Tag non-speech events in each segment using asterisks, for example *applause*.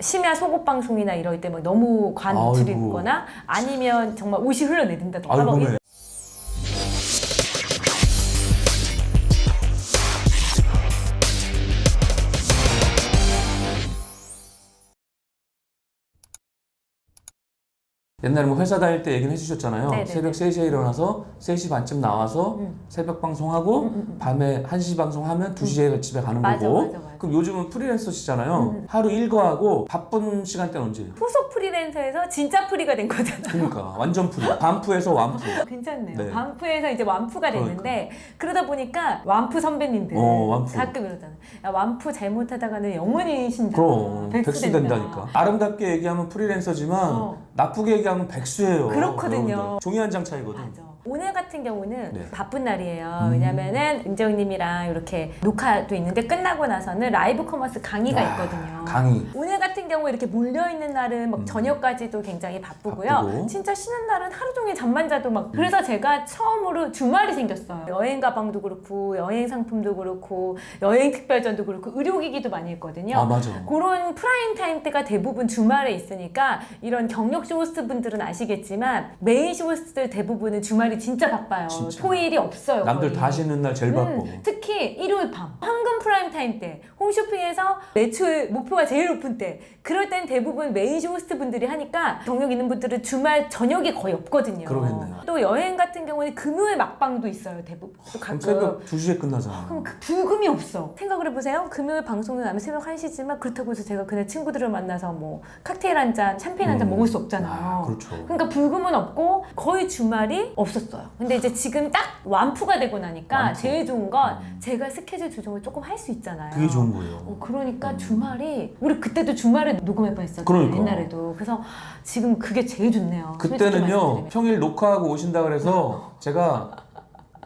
심야 속옷 방송이나 이럴 때 막 너무 관을 아이고. 입거나 아니면 정말 옷이 흘러내린다던가 아이고 막 네. 옛날에 뭐 회사 다닐 때 얘기는 해주셨잖아요. 네네네. 새벽 3시에 일어나서 3시 반쯤 나와서 음. 새벽 방송하고 음, 음, 음. 밤에 1시 방송하면 2시에 집에 가는 맞아, 거고 맞아, 맞아. 그럼 요즘은 프리랜서시잖아요. 음. 하루 일과하고 바쁜 시간대는 언제예요? 후속 프리랜서에서 진짜 프리가 된 거잖아. 그러니까 완전 프리. *laughs* 반프에서 완프. 괜찮네요. 네. 완프에서 이제 완프가 됐는데 그러다 보니까 완프 선배님들 어, 완프. 가끔 이러잖아. 야, 완프 잘못하다가는 영원히 신다. 그럼 백수 백수 된다. 된다니까. 아름답게 얘기하면 프리랜서지만 어. 나쁘게 얘기하면 백수예요. 그렇거든요. 여러분들. 종이 한 장 차이거든. 맞아. 오늘 같은 경우는 네. 바쁜 날이에요. 음. 왜냐면은 은정님이랑 이렇게 녹화도 있는데 끝나고 나서는 라이브 커머스 강의가 아, 있거든요. 강의. 오늘 같은 경우 이렇게 몰려 있는 날은 막 음. 저녁까지도 굉장히 바쁘고요. 바쁘고. 진짜 쉬는 날은 하루 종일 잠만 자도 막 그래서 제가 처음으로 주말이 생겼어요. 여행 가방도 그렇고 여행 상품도 그렇고 여행 특별전도 그렇고 의료기기도 많이 했거든요. 아 맞아. 그런 프라임 타임 때가 대부분 주말에 있으니까 이런 경력 쇼호스트 분들은 아시겠지만 메인 쇼호스트들 대부분은 주말이 진짜 바빠요. 진짜. 토일이 없어요. 남들 거의. 다 쉬는 날 제일 바빠. 음, 특히 일요일 밤 황금 프라임 타임 때 홈쇼핑에서 매출 목표가 제일 높은 때 그럴 땐 대부분 메인 쇼호스트 분들이 하니까 경력 있는 분들은 주말 저녁이 거의 없거든요. 그러겠네요. 또 여행 같은 경우는 금요일 막방도 있어요. 대부분 또 그럼 가끔. 새벽 2시에 끝나잖아. 그럼 그 불금이 없어. 생각을 해보세요. 금요일 방송은 아마 새벽 1시지만 그렇다고 해서 제가 그날 친구들을 만나서 뭐 칵테일 한 잔, 샴페인 한 잔 음. 먹을 수 없잖아요. 아, 그렇죠. 그러니까 불금은 없고 거의 주말이 없었어요. 근데 이제 지금 딱 완프가 되고 나니까 완프. 제일 좋은 건 음. 제가 스케줄 조정을 조금 할 수 있잖아요. 그게 좋은 거예요. 어, 그러니까 음. 주말이 우리 그때도 주말에 녹음할 뻔했었잖아요. 그러니까. 옛날에도. 그래서 지금 그게 제일 좋네요. 그때는요. 평일 녹화하고 오신다 그래서 제가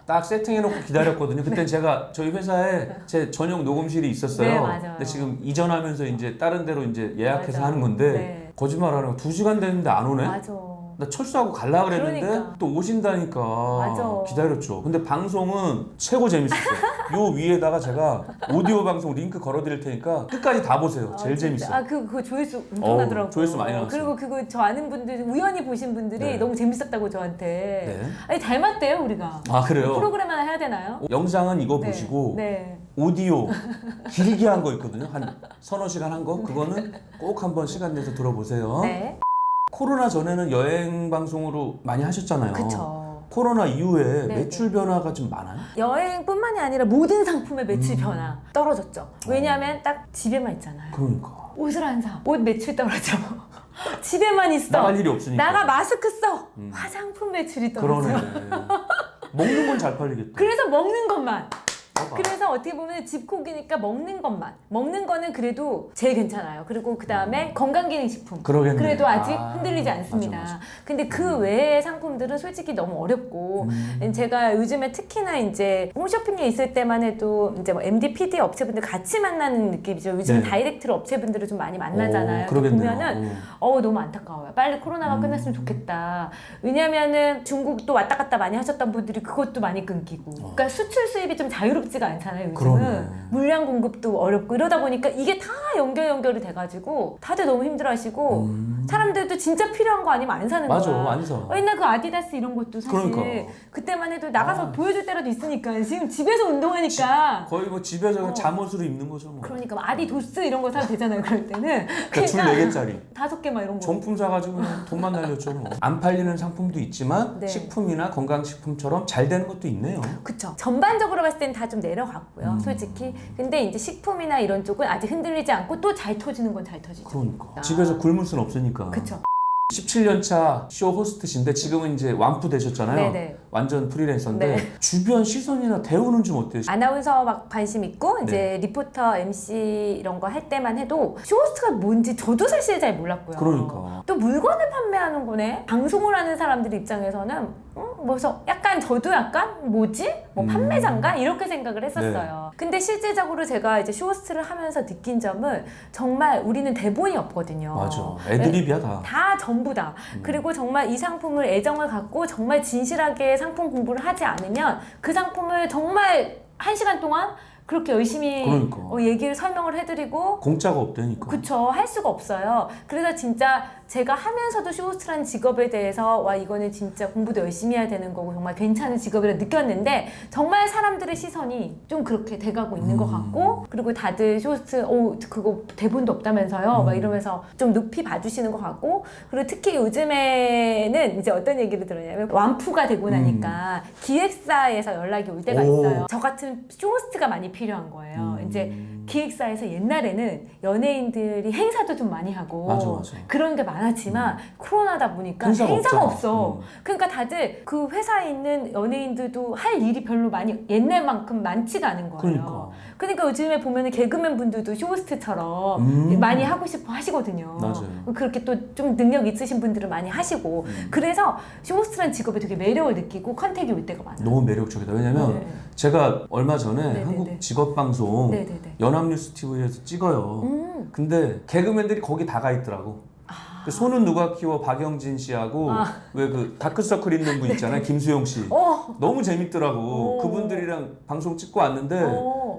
딱 세팅해놓고 기다렸거든요. *laughs* 그때 제가 저희 회사에 제 전용 녹음실이 있었어요. 네, 맞아요. 근데 지금 이전하면서 이제 다른 데로 이제 예약해서 맞아. 하는 건데 네. 거짓말 안 하고 두 시간 됐는데 안 오네. 맞아. 나 철수하고 갈라 그랬는데 그러니까. 또 오신다니까 맞아. 기다렸죠. 근데 방송은 최고 재밌었어요. 요 위에다가 제가 오디오 방송 링크 걸어드릴 테니까 끝까지 다 보세요. 제일 아, 진짜. 재밌어. 아, 그, 조회수 엄청나더라고 요. 어우, 조회수 많이 나왔어요. 그리고 그거 저 아는 분들, 우연히 보신 분들이 네. 너무 재밌었다고 저한테. 네. 아니, 닮았대요, 우리가. 아 그래요? 프로그램 하나 해야 되나요? 영상은 이거 네. 보시고 네. 오디오 길게 한 거 있거든요. 한 서너 시간 한 거. 그거는 꼭 한번 시간 내서 들어보세요. 네. 코로나 전에는 여행 방송으로 많이 하셨잖아요. 그쵸. 코로나 이후에 네, 매출 변화가 좀 많아요? 여행뿐만이 아니라 모든 상품의 매출 음. 변화 떨어졌죠. 왜냐하면 딱 집에만 있잖아요. 그러니까 옷을 안 사. 옷 매출 떨어져. *laughs* 집에만 있어. 나갈 일이 없으니까. 나가 마스크 써. 음. 화장품 매출이 떨어져. 그러네. 먹는 건 잘 팔리겠다. 그래서 먹는 것만. 봐봐. 그래서 어떻게 보면 집콕이니까 먹는 것만. 먹는 거는 그래도 제일 괜찮아요. 그리고 그 다음에 건강기능식품. 그러겠네. 그래도 아직 아, 흔들리지 않습니다. 맞아, 맞아. 근데 그 외의 상품들은 솔직히 너무 어렵고 음. 제가 요즘에 특히나 이제 홈쇼핑에 있을 때만 해도 이제 뭐 MD, PD 업체분들 같이 만나는 느낌이죠. 요즘 네. 다이렉트로 업체분들을 좀 많이 만나잖아요. 오, 그러겠네요. 보면은 어. 어 너무 안타까워요. 빨리 코로나가 음. 끝났으면 좋겠다. 왜냐면은 중국도 왔다 갔다 많이 하셨던 분들이 그것도 많이 끊기고. 그러니까 수출 수입이 좀 자유롭지가 않잖아요. 요즘은 어. 그러네. 물량 공급도 어렵고 이러다 보니까 이게 다 연결 연결이 돼가지고 다들 너무 힘들어하시고 음. 사람들도 진짜 필요한 거 아니면 안 사는 맞아, 거야. 안 사. 어, 옛날 그 아디다스 이런 것도 사실 그러니까. 그때만 해도 나가서 아. 보여줄 때라도 있으니까 지금 집에서 운동하니까. 거의 뭐 집에서 어. 잠옷으로 입는 거죠. 뭐. 그러니까 막 아디도스 이런 거 사도 되잖아요. 그럴 때는. 그러니까 줄 4개짜리. *laughs* 다섯 개 막 이런 거. 정품 사가지고 그냥 돈만 날렸죠. 뭐. 안 팔리는 상품도 있지만 네. 식품이나 건강식품처럼 잘 되는 것도 있네요. 그쵸. 전반적으로 봤을 때는 다좀 내 려갔고요. 음. 솔직히. 근데 이제 식품이나 이런 쪽은 아직 흔들리지 않고 또 잘 터지는 건 잘 터지죠. 그러니까 아. 집에서 굶을 순 없으니까. 그쵸. 17년 차 쇼 호스트신데 지금은 이제 완프 되셨잖아요. 네네. 완전 프리랜서인데 네. 주변 시선이나 대우는 좀 어때요? 아나운서 막 관심 있고 네. 이제 리포터, MC 이런 거 할 때만 해도 쇼 호스트가 뭔지 저도 사실 잘 몰랐고요. 그러니까. 또 물건을 판매하는 거네. 방송을 하는 사람들 입장에서는 음, 뭐서 약간 저도 약간 뭐지? 뭐 음. 네. 판매장가 이렇게 생각을 했었어요. 근데 실질적으로 제가 이제 쇼호스트를 하면서 느낀 점은 정말 우리는 대본이 없거든요. 맞아. 애드립이야 다. 다 전부 다. 음. 그리고 정말 이 상품을 애정을 갖고 정말 진실하게 상품 공부를 하지 않으면 그 상품을 정말 한 시간 동안 그렇게 열심히 그러니까. 어, 얘기를 설명을 해드리고 공짜가 없다니까. 그쵸 할 수가 없어요. 그래서 진짜 제가 하면서도 쇼호스트라는 직업에 대해서 와 이거는 진짜 공부도 열심히 해야 되는 거고 정말 괜찮은 직업이라 느꼈는데 정말 사람들의 시선이 좀 그렇게 돼가고 있는 것 음. 같고 그리고 다들 쇼호스트 오 그거 대본도 없다면서요 음. 막 이러면서 좀 높이 봐주시는 것 같고 그리고 특히 요즘에는 이제 어떤 얘기를 들었냐면 완푸가 되고 나니까 기획사에서 연락이 올 때가 음. 오. 있어요. 저 같은 쇼호스트가 많이 필요한 거예요. 음. 이제 기획사에서 옛날에는 연예인들이 행사도 좀 많이 하고 맞아, 맞아. 그런 게 많았지만 코로나다 보니까 행사가 행사가. 없어. 음. 그러니까 다들 그 회사에 있는 연예인들도 할 일이 별로 많이 옛날만큼 많지가 않은 거예요. 그러니까. 그러니까 요즘에 보면은 개그맨 분들도 쇼호스트처럼 음. 많이 하고 싶어 하시거든요. 맞아요. 그렇게 또 좀 능력 있으신 분들은 많이 하시고 음. 그래서 쇼호스트라는 직업에 되게 매력을 느끼고 컨택이 올 때가 많아요. 너무 매력적이다. 왜냐면 네. 제가 얼마 전에 네네네. 한국 직업 방송 네네네. 연합뉴스 TV에서 찍어요. 음. 근데 개그맨들이 거기 다 가 있더라고. 그 손은 누가 키워 박영진 씨하고 아. 왜그 다크서클 있는 분 있잖아요 *laughs* 김수영 씨. 어. 너무 재밌더라고. 오. 그분들이랑 방송 찍고 왔는데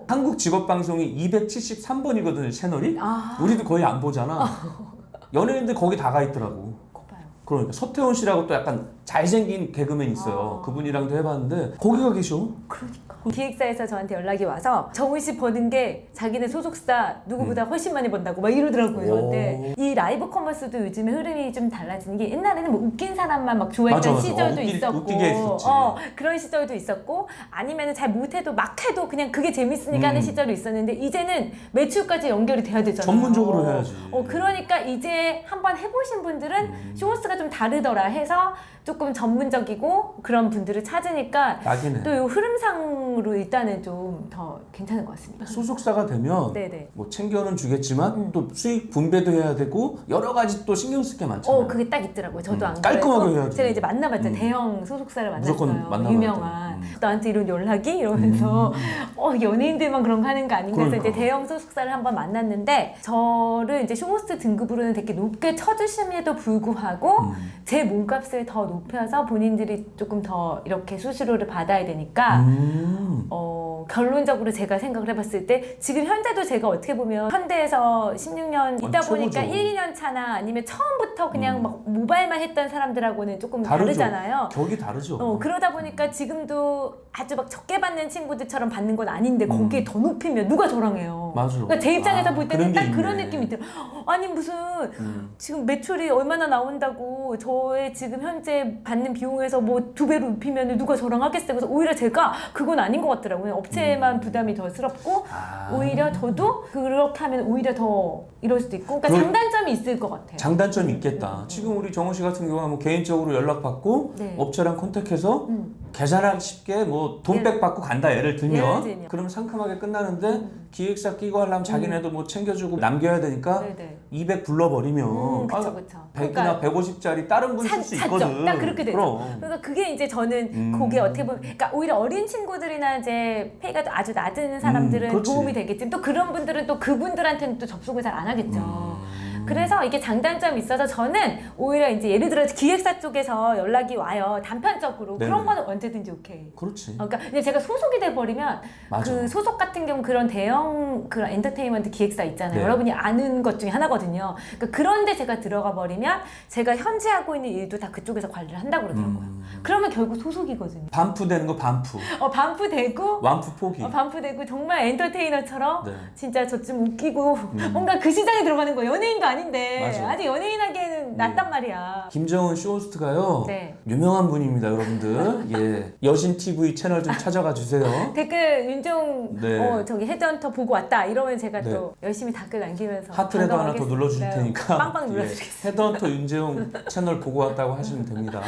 어. 한국 직업 방송이 273번이거든요 채널이. 아. 우리도 거의 안 보잖아. *laughs* 연예인들 거기 다 가 있더라고. 거 봐요. 그러니까 서태훈 씨라고 또 약간 잘생긴 개그맨 있어요. 아. 그분이랑도 해봤는데 거기가 계셔. 그러니까. 기획사에서 저한테 연락이 와서 정훈 씨 버는 게 자기네 소속사 누구보다 훨씬 많이 번다고 막 이러더라고요 저한테 이 라이브 커머스도 요즘에 흐름이 좀 달라지는 게 옛날에는 뭐 웃긴 사람만 막 좋아했던 맞아, 맞아. 시절도 어, 웃기- 있었고 웃기게 했었지. 어, 그런 시절도 있었고 아니면 잘 못해도 막 해도 그냥 그게 재밌으니까 하는 음. 시절도 있었는데 이제는 매출까지 연결이 돼야 되잖아요 전문적으로 해야지. 어, 그러니까 이제 한번 해보신 분들은 음. 쇼호스가 좀 다르더라 해서 조금 전문적이고 그런 분들을 찾으니까 딱이네. 또 이 흐름상으로 일단은 좀 더 괜찮은 것 같습니다. 소속사가 되면 네네. 뭐 챙겨는 주겠지만 음. 또 수익 분배도 해야 되고 여러 가지 또 신경 쓸 게 많잖아요. 어, 그게 딱 있더라고요. 저도 음, 안 깔끔하게 해야지. 제가 이제 만나봤죠. 음. 대형 소속사를 만났어요. 만나봐야 유명한. 돼. 음. 나한테 이런 연락이 이러면서 어 연예인들만 그런 거 하는 거 아닌가 해서 그러니까. 이제 대형 소속사를 한번 만났는데 저를 이제 쇼호스트 등급으로는 되게 높게 쳐주심에도 불구하고 음. 제 몸값을 더 높여서 본인들이 조금 더 이렇게 수수료를 받아야 되니까 음. 어, 결론적으로 제가 생각을 해봤을 때 지금 현재도 제가 어떻게 보면 현대에서 16년 있다 아, 보니까 최고죠. 1, 2년 차나 아니면 처음부터 그냥 음. 막 모바일만 했던 사람들하고는 조금 다르죠. 다르잖아요. 격이 다르죠. 어, 그러다 보니까 지금도 아주 막 적게 받는 친구들처럼 받는 건 아닌데 음. 거기에 더 높이면 누가 저랑 해요. 맞아. 그러니까 제 입장에서 아, 볼 때는 그런 게딱 그런 있네. 느낌이 들어. 아니 무슨 음. 지금 매출이 얼마나 나온다고 저의 지금 현재 받는 비용에서 뭐 두 배로 높이면 누가 저랑 하겠어요. 그래서 오히려 제가 그건 아닌 것 같더라고요. 업체만 음. 부담이 더 스럽고 아. 오히려 저도 그렇게 하면 오히려 더 이럴 수도 있고 그러니까 그- 장단점이 있을 것 같아요. 장단점이 있겠다. 지금 우리 정우 씨 같은 경우는 뭐 개인적으로 연락받고 네. 업체랑 컨택해서 음. 계산하기 쉽게 뭐돈 예를- 백 받고 간다 예를 예를 들면 들면. 그러면 상큼하게 끝나는데 음. 기획사 끼고 하려면 자기네도 뭐 챙겨주고 남겨야 되니까 네네. 200 불러버리면 음, 그쵸 아, 그쵸. 100이나 150짜리 다른 분 사- 쓸수 샀죠. 있거든. 딱 그렇게 되죠. 그럼. 그러니까 그게 이제 저는 음. 그게 어떻게 보면 그러니까 오히려 어린 친구들이나 이제 페이가 아주 낮은 사람들은 음, 그렇지. 도움이 되겠지만 또 그런 분들은 또 그분들한테는 또 접속을 잘 안 하겠죠. 음. 그래서 이게 장단점이 있어서 저는 오히려 이제 예를 들어 기획사 쪽에서 연락이 와요 단편적으로 네네. 그런 거는 언제든지 오케이. 그렇지. 어, 그러니까 제가 소속이 돼 버리면 맞아. 그 소속 같은 경우 그런 대형 그런 엔터테인먼트 기획사 있잖아요. 네. 여러분이 아는 것 중에 하나거든요. 그러니까 그런데 제가 들어가 버리면 제가 현재 하고 있는 일도 다 그쪽에서 관리를 한다고 그러더라고요. 음. 그러면 결국 소속이거든요. 반프 되는 거 반프. 어 반프 되고 완프 포기. 어, 반프 되고 정말 엔터테이너처럼 네. 진짜 저좀 웃기고 음. *laughs* 뭔가 그 시장에 들어가는 거 연예인도 아닌데 맞아. 아직 연예인 하기에는 낫단 말이야. 김정은 쇼호스트가요. 네. 유명한 분입니다, 여러분들. 예. 여신 TV 채널 좀 찾아가 주세요. *laughs* 댓글 윤종 네. 어 저기 헤드헌터 보고 왔다 이러면 제가 네. 또 열심히 댓글 남기면서 하트라도 하나 더 반가워하겠습니다. 눌러주실 네, 테니까 빵빵 예, 눌러드리겠습니다. 헤드헌터 윤재용 채널 보고 왔다고 하시면 됩니다.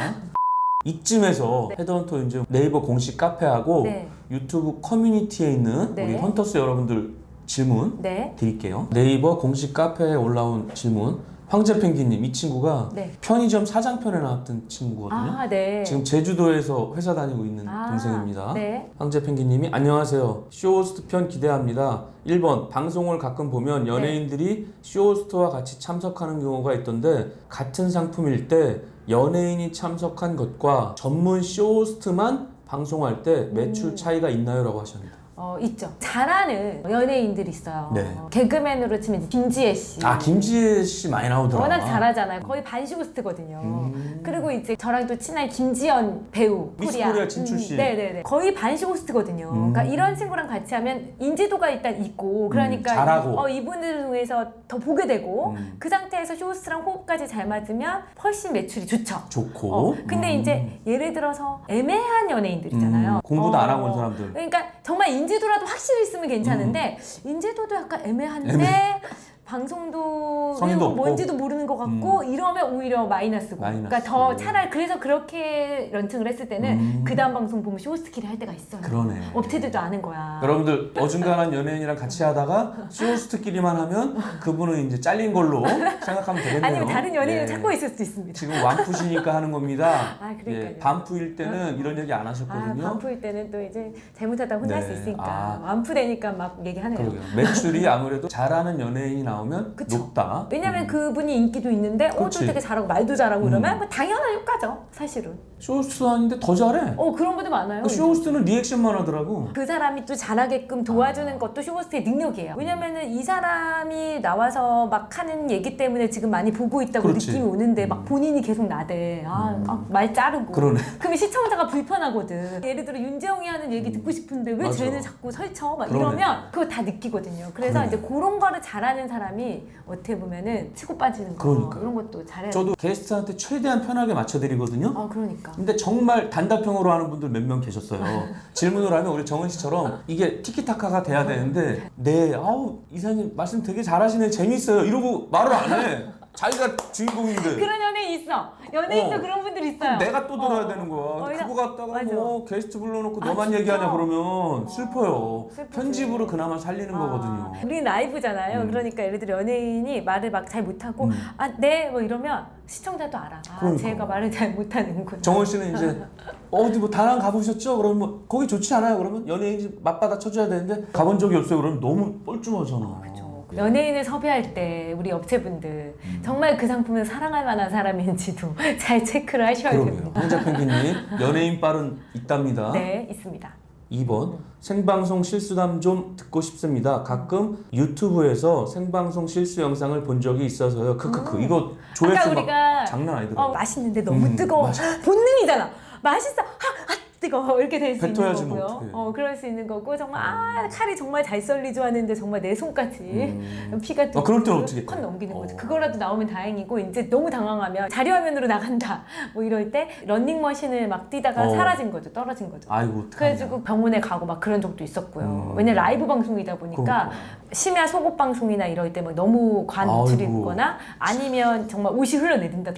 이쯤에서 헤드헌터 윤재용 네이버 공식 카페하고 네. 유튜브 커뮤니티에 있는 네. 우리 헌터스 여러분들 질문 네. 드릴게요. 네이버 공식 카페에 올라온 질문 황제 펭귄님 이 친구가 네. 편의점 사장편에 나왔던 친구거든요. 아 네. 지금 제주도에서 회사 다니고 있는 아, 동생입니다. 네. 황제 펭귄님이 안녕하세요. 쇼호스트 편 기대합니다. 1번 방송을 가끔 보면 연예인들이 쇼호스트와 같이 참석하는 경우가 있던데 같은 상품일 때 연예인이 참석한 것과 전문 쇼호스트만 방송할 때 매출 음. 차이가 있나요? 라고 하셨습니다. 어, 있죠. 잘하는 연예인들이 있어요. 네. 어, 개그맨으로 치면 김지혜 씨. 아 김지혜 씨 많이 나오더라. 워낙 잘하잖아요. 거의 반시고스트거든요. 음. 그리고 이제 저랑 또 친한 김지연 배우 미스 코리아. 코리아 진출 씨. 음, 네네네. 거의 반시고스트거든요. 음. 그러니까 이런 친구랑 같이 하면 인지도가 일단 있고 그러니까 음, 잘하고. 어, 이분들 중에서 더 보게 되고 음. 그 상태에서 쇼호스트랑 호흡까지 잘 맞으면 훨씬 매출이 좋죠. 좋고. 어, 근데 음. 이제 예를 들어서 애매한 연예인들 있잖아요. 음, 공부도 안 하고 온 어, 사람들. 그러니까 정말 인 지도라도 확실히 있으면 괜찮은데 인지도도 약간 애매한데 음. 애매- 방송도 없고. 뭔지도 모르는 것 같고 이러면 오히려 마이너스고. 마이너스. 그러니까 더 차라리 그래서 그렇게 런칭을 했을 때는 음. 그 다음 방송 보면 쇼스트키를 할 때가 있어요. 그러네. 업체들도 아는 거야. 여러분들 어중간한 연예인이랑 같이 하다가 쇼호스트끼리만 하면 그분은 이제 잘린 걸로 생각하면 되겠네요. 아니면 다른 연예인을 예. 찾고 있을 수도 있습니다. 지금 완푸시니까 하는 겁니다. *laughs* 아, 그러니까요. 예, 반푸일 때는 이런 얘기 안 아, 하셨거든요. 반푸일 때는 또 이제 잘못하다 혼날 네. 수 있으니까 아. 완푸되니까 막 얘기하네요. 그러게요. 매출이 아무래도 잘하는 연예인이 나오면 그쵸. 높다. 왜냐면 음. 그분이 인기도 있는데 어, 또 그치. 되게 잘하고 말도 잘하고 음. 이러면 뭐 당연한 효과죠 사실은 쇼호스트 아닌데 더 잘해. 어 그런 분들 많아요 그 쇼호스트는 리액션만 하더라고. 그 사람이 또 잘하게끔 도와주는 것도 쇼호스트의 능력이에요 왜냐면은 이 사람이 나와서 막 하는 얘기 때문에 지금 많이 보고 있다고 그렇지. 느낌이 오는데 음. 막 본인이 계속 나대 아, 아, 말 자르고 그러네. 그러면 시청자가 불편하거든 예를 들어 윤재영이 하는 얘기 듣고 싶은데 왜 맞아. 쟤는 자꾸 설쳐 막 그러네. 이러면 그거 다 느끼거든요 그래서 그러네. 이제 그런 거를 잘하는 사람 이 어떻게 보면은 치고 빠지는 거 그러니까요. 이런 것도 잘해야 저도 게스트한테 최대한 편하게 맞춰드리거든요. 아 그러니까. 근데 정말 단답형으로 하는 분들 몇 명 계셨어요. *laughs* 질문을 하면 우리 정은 씨처럼 이게 티키타카가 돼야 되는데 네, 아우 이사님 말씀 되게 잘하시네, 재밌어요 이러고 말을 안 해. 자기가 주인공인데. 그런 연예인 있어. 연예인도 어. 그런 분들 있어요. 내가 또 들어야 어. 되는 거야. 어, 그거 갖다가 맞아. 뭐 게스트 불러놓고 아, 너만 진짜? 얘기하냐 그러면 슬퍼요. 슬프지. 편집으로 그나마 살리는 아, 거거든요. 우리 라이브잖아요. 음. 그러니까 예를 들어 연예인이 말을 막 잘 못하고 음. 아 네 뭐 이러면 시청자도 알아. 아 그러니까. 제가 말을 잘 못하는구나. 정원 씨는 이제 *laughs* 어디 뭐 다낭 가보셨죠? 그러면 뭐 거기 좋지 않아요? 그러면 연예인 집 맞받아 쳐줘야 되는데 가본 적이 없어요. 그러면 너무 뻘쭘하잖아. 그렇죠. 연예인을 섭외할 때 우리 업체분들 음. 정말 그 상품을 사랑할 만한 사람인지도 *laughs* 잘 체크를 하셔야 그러게요. 됩니다. 황자 펭귄님 *laughs* 연예인 빨은 있답니다. 네 있습니다. 2번 생방송 실수담 좀 듣고 싶습니다. 가끔 유튜브에서 생방송 실수 영상을 본 적이 있어서요. 크크크 이거 아까 조회수 막 우리가 장난 아니더라고. 어, 맛있는데 너무 음, 뜨거워. 맞아. 본능이잖아. 맛있어. 하, 아, 뜨거워. *laughs* 이렇게 될 수 있는 뭐 거고요. 어떡해. 어, 그럴 수 있는 거고 정말 아 칼이 정말 잘 썰리죠 하는데 정말 내 손까지 음. *laughs* 피가 아, 그럴 때는 어떻게 컷? 넘기는 거죠. 어. 그거라도 나오면 다행이고 이제 너무 당황하면 자료화면으로 나간다. *laughs* 뭐 이럴 때 런닝머신을 막 뛰다가 어. 사라진 거죠. 떨어진 거죠. 아이고 어떡하냐. 그래가지고 병원에 가고 막 그런 적도 있었고요. 음. 왜냐 라이브 방송이다 보니까 그러니까. 심야 속옷 방송이나 이럴 때 막 너무 관측이거나 아니면 정말 옷이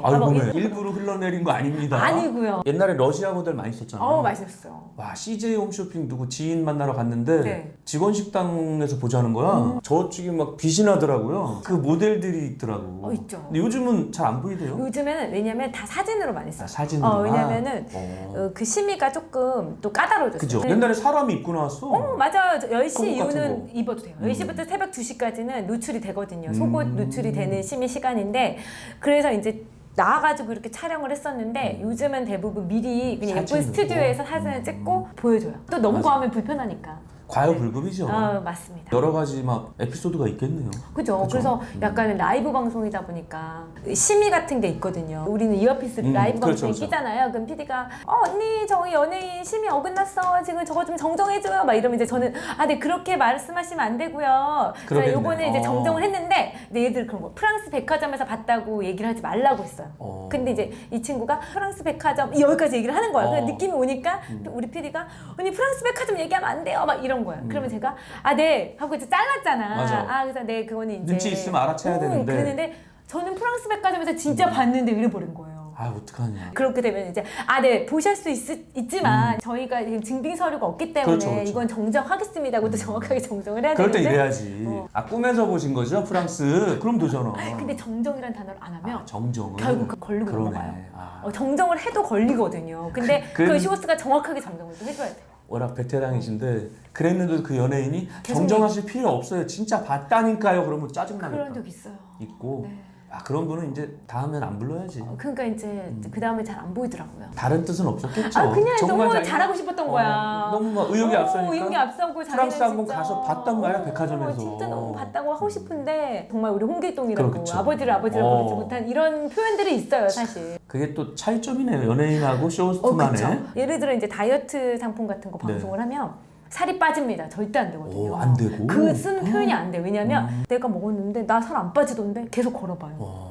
아이고 네. 이런- 일부러 흘러내린 거 아닙니다. 아니고요. 옛날에 러시아 모델 많이 썼잖아. 어우 맛있었어요. 와 CJ 홈쇼핑 누구 지인 만나러 갔는데 네. 음. 직원 식당에서 보자는 거야. 저쪽이 막 빛이 나더라고요. 그 모델들이 있더라고. 어, 있죠. 근데 요즘은 잘 안 보이대요. 요즘에는 왜냐면 다 사진으로 많이 써요. 아, 사진으로. 어, 왜냐면은 어. 어, 그 심의가 조금 또 까다로워졌어요. 그죠. 네. 옛날에 사람이 입고 나왔어. 어, 맞아요. 저 10시 속옷 같은 이후는 거. 입어도 돼요. 음. 10시부터 새벽 2시까지는 노출이 되거든요. 속옷 음. 노출이 되는 심의 시간인데 그래서 이제 나와가지고 이렇게 촬영을 했었는데 요즘은 대부분 미리 그냥 예쁜 음. 스튜디오에서 사진을 찍고 보여줘요. 또 너무. 과하면 불편하니까. 과유불급이죠. 아 맞습니다. 여러 가지 막 에피소드가 있겠네요. 그죠. 그래서 약간 라이브 방송이다 보니까 심의 같은 게 있거든요. 우리는 이어피스 음, 라이브 그렇죠, 방송에 그렇죠. 끼잖아요. 그럼 PD가 어, 언니 저희 연예인 심의 어긋났어. 지금 저거 좀 정정해줘요. 막 이러면 이제 저는 아, 네 그렇게 말씀하시면 안 되고요. 그래서. 요거는 이제 어. 정정을 했는데 근데 얘들 그런 거 프랑스 백화점에서 봤다고 얘기를 하지 말라고 했어요. 어. 근데 이제 이 친구가 프랑스 백화점 여기까지 얘기를 하는 거야. 어. 그 느낌이 오니까 또 우리 PD가 언니 프랑스 백화점 얘기하면 안 돼요. 막 이런 거야. 그러면 제가 아 네 하고 이제 잘랐잖아. 음. 맞아. 아 그래서 네 그거는 이제 눈치 있으면 알아채야 되는데. 그랬는데 저는 프랑스 백화점에서 진짜 봤는데 이래 버린 거예요. 아 어떡하냐. 그렇게 되면 이제 아 네 보실 수 있, 지만 저희가 지금 증빙 서류가 없기 때문에 음. 그렇죠, 그렇죠. 이건 정정하겠습니다. 그것도 정확하게 정정을 해야 그럴 때 되는데 이래야지. 어. 아 꿈에서 보신 거죠 프랑스? 그럼 되잖아. 근데 정정이라는 단어를 안 하면 아, 정정은 결국 그 걸리고 그러네. 넘어가요. 아, 어, 정정을 해도 걸리거든요. 근데 *laughs* 그- 그, 그- 쇼호스가 정확하게 정정을 또 해줘야 돼요. 워낙 베테랑이신데 그랬는데도 그 연예인이 정정하실 필요 없어요. 진짜 봤다니까요. 그러면 짜증나니까. 그런 적 있어요. 있고 네. 아 그런 분은 이제 다음엔 안 불러야지. 어, 그러니까 이제 그 다음에 잘 안 보이더라고요. 다른 뜻은 없었겠죠. 아 그냥 너무 자기가- 잘하고 싶었던 거야. 어, 너무 막 의욕이 어, 앞서니까. 의욕이 앞서고 자기는 프랑스 한번 진짜- 가서 봤단 말이야, 어, 백화점에서. 진짜 너무 봤다고 하고 싶은데 정말 우리 홍길동이라고 그렇죠. 아버지를 아버지를 어. 부르지 못한 이런 표현들이 있어요 사실. 그게 또 차이점이네요. 연예인하고 어, 쇼호스트만의. 그쵸. 예를 들어 이제 다이어트 상품 같은 거 네. 방송을 하면 살이 빠집니다. 절대 안 되거든요. 오, 안 되고. 그 쓴 표현이 안 돼. 왜냐면 음. 내가 먹었는데 나 살 안 빠지던데 계속 걸어봐요. 와.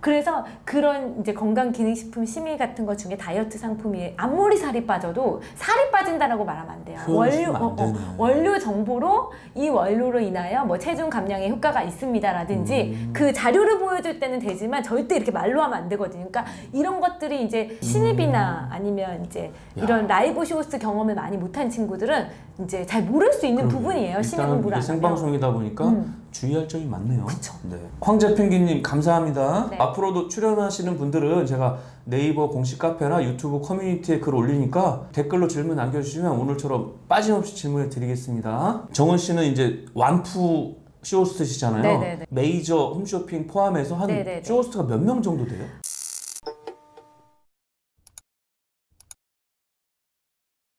그래서 그런 이제 건강 기능식품 심의 같은 것 중에 다이어트 상품이 아무리 살이 빠져도 살이 빠진다라고 말하면 안 돼요. 원료 안 되네. 원료 정보로 이 원료로 인하여 뭐 체중 감량에 효과가 있습니다라든지 음. 그 자료를 보여줄 때는 되지만 절대 이렇게 말로 하면 안 되거든요. 그러니까 이런 것들이 이제 신입이나 아니면 이제 음. 야. 이런 라이브 쇼호스트 경험을 많이 못한 친구들은 이제 잘 모를 수 있는 부분이에요. 신입 일단은 공부를 이게 안 하면. 생방송이다 보니까 음. 주의할 점이 많네요. 그쵸. 네. 황제 펭귄님 감사합니다. 네. 앞으로도 출연하시는 분들은 제가 네이버 공식 카페나 유튜브 커뮤니티에 글 올리니까 댓글로 질문 남겨주시면 오늘처럼 빠짐없이 질문을 드리겠습니다. 정은 씨는 이제 완푸 쇼호스트시잖아요. 네네네. 메이저 홈쇼핑 포함해서 한 네네네. 쇼호스트가 몇 명 정도 돼요?